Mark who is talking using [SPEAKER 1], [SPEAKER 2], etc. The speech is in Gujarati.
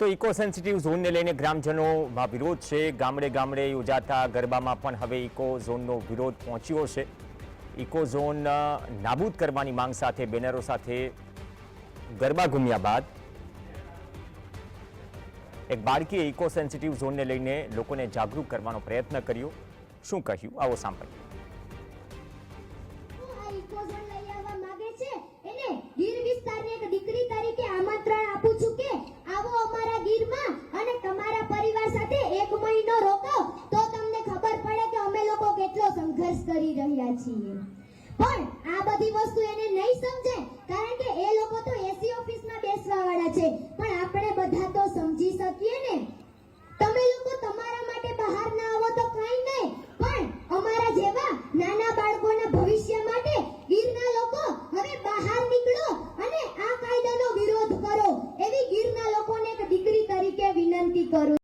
[SPEAKER 1] તો ઇકો સેન્સિટિવ ઝોનને લઈને ગ્રામજનોમાં વિરોધ છે. ગામડે ગામડે યોજાતા ગરબામાં પણ હવે ઇકો ઝોનનો વિરોધ પહોંચ્યો છે. ઇકો ઝોન નાબૂદ કરવાની માંગ સાથે બેનરો સાથે ગરબા ઘૂમ્યા બાદ એક બાળકીએ ઇકો સેન્સિટિવ ઝોનને લઈને લોકોને જાગૃત કરવાનો પ્રયત્ન કર્યો. શું કહ્યું? આવો સાંભળીએ
[SPEAKER 2] આ ઇકોઝોન લઈ આવવા માંગે છે એને ગીર વિસ્તારની એક દીકરી તરીકે આમંત્રણ આપું છું કે આવો અમારા ગીરમાં અને તમારા પરિવાર સાથે એક મહિનો રોકો તો તમને ખબર પડે કે અમે લોકો કેટલો સંઘર્ષ કરી રહ્યા છીએ. પણ આ બધી વસ્તુ એને નહીં સમજે, કારણ કે એ લોકો તો એસી ઓફિસમાં બેસવા વાળા છે. પણ આપણે બધા તો સમજી શકીએ ને. તમે લોકો તમારા માટે બહાર ના આવો તો કઈ નહીં. પણ અમારા જેવા નાના બાળકોના ભવિષ્ય માટે ગીરના લોકો હવે બહાર નીકળો અને આ કાયદાનો વિરોધ કરો. એવી ગીરના લોકોને એક દીકરી તરીકે વિનંતી કરું